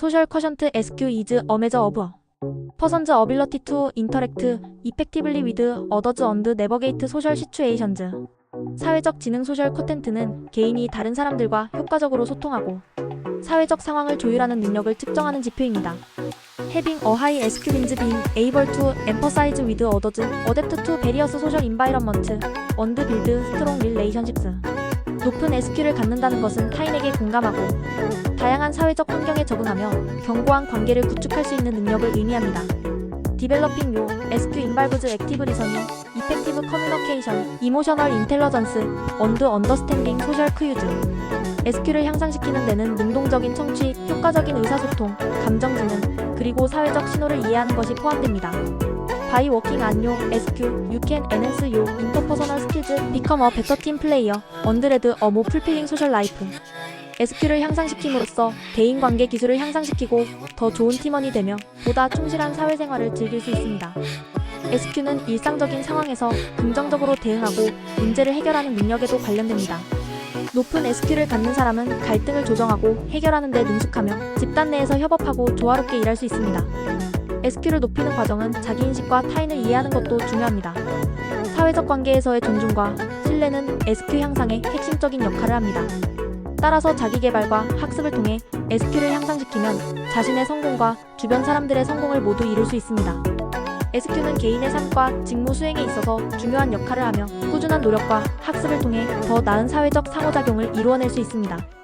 소셜 쿼션트 SQ a measure of persons ability to interact effectively with others and navigate social situations. 사회적 지능 소셜 쿼텐트는 개인이 다른 사람들과 효과적으로 소통하고 사회적 상황을 조율하는 능력을 측정하는 지표입니다. Having a high SQ means being able to empathize with others, adapt to various social environments, and build strong relationships. 높은 SQ를 갖는다는 것은 타인에게 공감하고 다양한 사회적 환경에 적응하며 견고한 관계를 구축할 수 있는 능력을 의미합니다. Developing your SQ involves active listening, effective communication, emotional intelligence, and understanding social cues. SQ를 향상시키는 데는 능동적인 청취, 효과적인 의사소통, 감정지능, 그리고 사회적 신호를 이해하는 것이 포함됩니다. Working on your SQ, you can enhance your interpersonal skills, become a better team player, and lead a more fulfilling social life. SQ를 향상시킴으로써 대인관계 기술을 향상시키고 더 좋은 팀원이 되며 보다 충실한 사회생활을 즐길 수 있습니다. SQ는 일상적인 상황에서 긍정적으로 대응하고 문제를 해결하는 능력에도 관련됩니다. 높은 SQ를 갖는 사람은 갈등을 조정하고 해결하는 데 능숙하며 집단 내에서 협업하고 조화롭게 일할 수 있습니다. SQ를 높이는 과정은 자기인식과 타인을 이해하는 것도 중요합니다. 사회적 관계에서의 존중과 신뢰는 SQ 향상에 핵심적인 역할을 합니다. 따라서 자기 개발과 학습을 통해 SQ를 향상시키면 자신의 성공과 주변 사람들의 성공을 모두 이룰 수 있습니다. SQ는 개인의 삶과 직무 수행에 있어서 중요한 역할을 하며 꾸준한 노력과 학습을 통해 더 나은 사회적 상호작용을 이루어낼 수 있습니다.